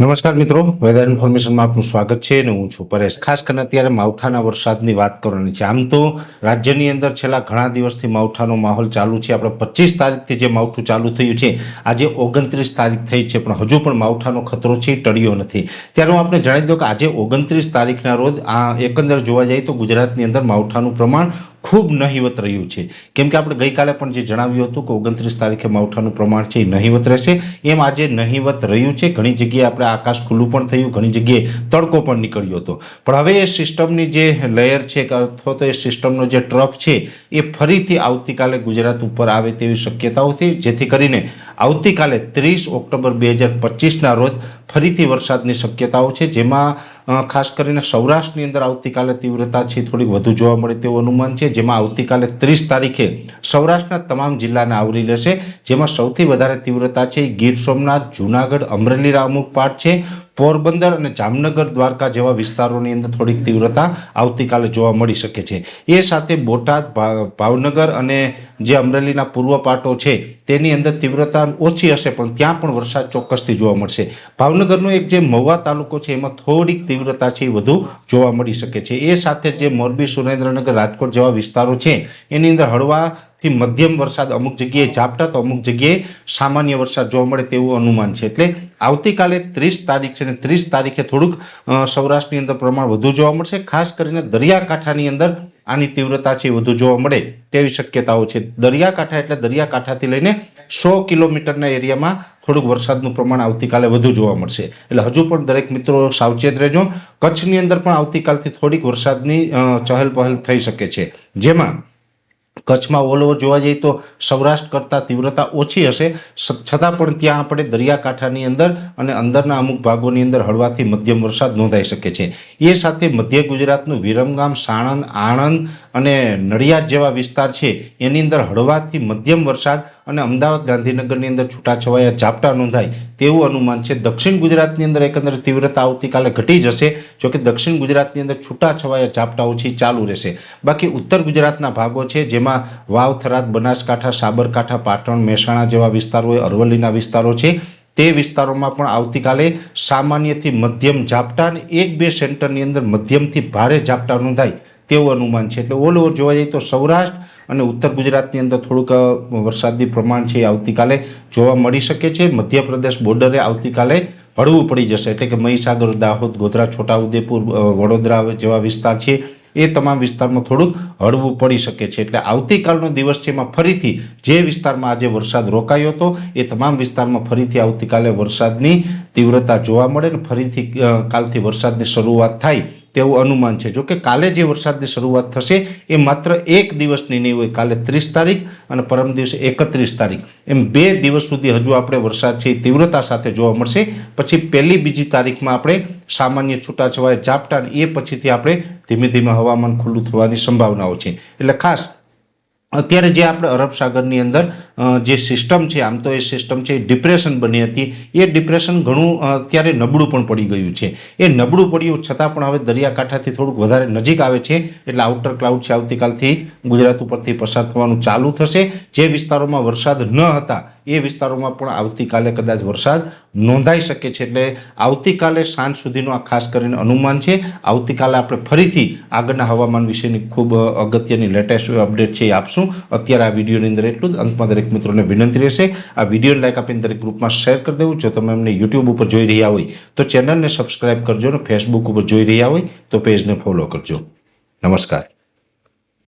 નમસ્કાર મિત્રો વેધર ઇન્ફોર્મેશનમાં આપનું સ્વાગત છે અને હું છું પરેશ. ખાસ કરીને અત્યારે માવઠાના વરસાદની વાત કરવાની છે. આમ તો રાજ્યની અંદર છેલ્લા ઘણા દિવસથી માવઠાનો માહોલ ચાલુ છે. આપણે પચીસ તારીખથી જે માવઠું ચાલુ થયું છે, આજે ઓગણત્રીસ તારીખ થઈ છે, પણ હજુ પણ માવઠાનો ખતરો છે, ટળ્યો નથી. ત્યારે હું આપણે જણાવી દઉં કે આજે ઓગણત્રીસ તારીખના રોજ આ એકંદર જોવા જઈએ તો ગુજરાતની અંદર માવઠાનું પ્રમાણ ખૂબ નહિવત રહ્યું છે. કેમ કે આપણે ગઈકાલે પણ જે જણાવ્યું હતું કે ઓગણત્રીસ તારીખે માવઠાનું પ્રમાણ છે એ નહિવત રહેશે. એમ આજે નહિવત રહ્યું છે. ઘણી જગ્યાએ આપણે આકાશ ખુલ્લું પણ થયું, ઘણી જગ્યાએ તડકો પણ નીકળ્યો હતો. પણ હવે એ સિસ્ટમની જે લેયર છે અથવા તો એ સિસ્ટમનો જે ટ્રફ છે એ ફરીથી આવતીકાલે ગુજરાત ઉપર આવે તેવી શક્યતાઓ છે. જેથી કરીને આવતીકાલે ત્રીસ ઓક્ટોબર બે હજાર પચીસના રોજ ફરીથી વરસાદની શક્યતાઓ છે. જેમાં ખાસ કરીને સૌરાષ્ટ્રની અંદર આવતીકાલે તીવ્રતા છે થોડીક વધુ જોવા મળે તેવું અનુમાન છે. જેમાં આવતીકાલે ત્રીસ તારીખે સૌરાષ્ટ્રના તમામ જિલ્લાને આવરી લેશે. જેમાં સૌથી વધારે તીવ્રતા છે ગીર સોમનાથ, જૂનાગઢ અમરેલીના અમુક પાર્ટ છે. પોરબંદર અને જામનગર દ્વારકા જેવા વિસ્તારોની અંદર થોડીક તીવ્રતા આવતીકાલે જોવા મળી શકે છે. એ સાથે બોટાદ ભાવનગર અને જે અમરેલીના પૂર્વ પાટો છે, તેની અંદર તીવ્રતા ઓછી હશે, પણ ત્યાં પણ વરસાદ ચોક્કસથી જોવા મળશે. ભાવનગરનો એક જે મહુવા તાલુકો છે, એમાં થોડીક તીવ્રતા છે વધુ જોવા મળી શકે છે. એ સાથે જે મોરબી, સુરેન્દ્રનગર, રાજકોટ જેવા વિસ્તારો છે, એની અંદર હળવા થી મધ્યમ વરસાદ અમુક જગ્યાએ ઝાપટા તો અમુક જગ્યાએ સામાન્ય વરસાદ જોવા મળે તેવું અનુમાન છે. એટલે આવતીકાલે ત્રીસ તારીખ છે ને ત્રીસ તારીખે થોડુંક સૌરાષ્ટ્રની અંદર પ્રમાણ વધુ જોવા મળશે. ખાસ કરીને દરિયાકાંઠાની અંદર આની તીવ્રતા છે વધુ જોવા મળે તેવી શક્યતાઓ છે. દરિયાકાંઠા એટલે દરિયાકાંઠાથી લઈને સો કિલોમીટરના એરિયામાં થોડુંક વરસાદનું પ્રમાણ આવતીકાલે વધુ જોવા મળશે. એટલે હજુ પણ દરેક મિત્રો સાવચેત રહેજો. કચ્છની અંદર પણ આવતીકાલથી થોડીક વરસાદની ચહલપહલ ચહલ થઈ શકે છે. જેમાં કચ્છમાં ઓલ જોવા જઈએ તો સૌરાષ્ટ્ર કરતાં તીવ્રતા ઓછી હશે. છતાં પણ ત્યાં આપણે દરિયાકાંઠાની અંદર અને અંદરના અમુક ભાગોની અંદર હળવાથી મધ્યમ વરસાદ નોંધાઈ શકે છે. એ સાથે મધ્ય ગુજરાતનું વિરમગામ, સાણંદ, આણંદ અને નડિયાદ જેવા વિસ્તાર છે, એની અંદર હળવાથી મધ્યમ વરસાદ અને અમદાવાદ, ગાંધીનગરની અંદર છૂટાછવાયા ઝાપટા નોંધાય તેવું અનુમાન છે. દક્ષિણ ગુજરાતની અંદર એકંદરે તીવ્રતા આવતીકાલે ઘટી જશે, જોકે દક્ષિણ ગુજરાતની અંદર છૂટાછવાયા ઝાપટા ઓછી ચાલુ રહેશે. બાકી ઉત્તર ગુજરાતના ભાગો છે જેમાં વાવ, થરાદ, બનાસકાંઠા, સાબરકાંઠા, પાટણ, મહેસાણા જેવા વિસ્તારો અરવલ્લીના વિસ્તારો છે. તે વિસ્તારોમાં પણ આવતીકાલે સામાન્યથી મધ્યમ ઝાપટા અને એક બે સેન્ટરની અંદર મધ્યમથી ભારે ઝાપટા નોંધાય તેવું અનુમાન છે. એટલે ઓલ ઓવર જોવા જઈએ તો સૌરાષ્ટ્ર અને ઉત્તર ગુજરાતની અંદર થોડુંક વરસાદી પ્રમાણ છે એ આવતીકાલે જોવા મળી શકે છે. મધ્યપ્રદેશ બોર્ડરે આવતીકાલે હળવું પડી જશે. એટલે કે મહીસાગર, દાહોદ, ગોધરા, છોટાઉદેપુર વડોદરા જેવા વિસ્તાર છે. એ તમામ વિસ્તારમાં થોડુંક હળવું પડી શકે છે. એટલે આવતીકાલનો દિવસ છે એમાં ફરીથી જે વિસ્તારમાં આજે વરસાદ રોકાયો હતો, એ તમામ વિસ્તારમાં ફરીથી આવતીકાલે વરસાદની તીવ્રતા જોવા મળે ને ફરીથી કાલથી વરસાદની શરૂઆત થાય તેવું અનુમાન છે. જોકે કાલે જે વરસાદની શરૂઆત થશે, એ માત્ર એક દિવસની નહીં હોય, કાલે ત્રીસ તારીખ અને પરમ દિવસે એકત્રીસ તારીખ. એમ બે દિવસ સુધી હજુ આપણે વરસાદ છે તીવ્રતા સાથે જોવા મળશે. પછી પહેલી બીજી તારીખમાં આપણે સામાન્ય છૂટાછવાયા ઝાપટા એ પછીથી આપણે ધીમે ધીમે હવામાન ખુલ્લું થવાની સંભાવનાઓ છે. એટલે ખાસ અત્યારે જે આપણે અરબ સાગરની અંદર જે સિસ્ટમ છે, આમ તો એ સિસ્ટમ છે ડિપ્રેશન બની હતી. એ ડિપ્રેશન ઘણું અત્યારે નબળું પણ પડી ગયું છે. એ નબળું પડ્યું છતાં પણ હવે દરિયાકાંઠાથી થોડુંક વધારે નજીક આવે છે, એટલે આઉટર ક્લાઉડ છે, આવતીકાલથી ગુજરાત ઉપરથી પસાર થવાનું ચાલુ થશે. જે વિસ્તારોમાં વરસાદ ન હતા એ વિસ્તારોમાં પણ આવતીકાલે કદાચ વરસાદ નોંધાઈ શકે છે. એટલે આવતીકાલે સાંજ સુધીનું આ ખાસ કરીને અનુમાન છે. આવતીકાલે આપણે ફરીથી આગળના હવામાન વિશેની ખૂબ અગત્યની લેટેસ્ટ અપડેટ છે એ આપશું. અત્યારે આ વિડીયોની અંદર એટલું જ. અંતમાં દરેક મિત્રોને વિનંતી રહેશે, આ વિડીયોને લાઈક આપીને દરેક ગ્રુપમાં શેર કરી દેવું. જો તમે અમને યુટ્યુબ ઉપર જોઈ રહ્યા હોય, તો ચેનલને સબસ્ક્રાઇબ કરજો અને ફેસબુક ઉપર જોઈ રહ્યા હોય, તો પેજને ફોલો કરજો. નમસ્કાર.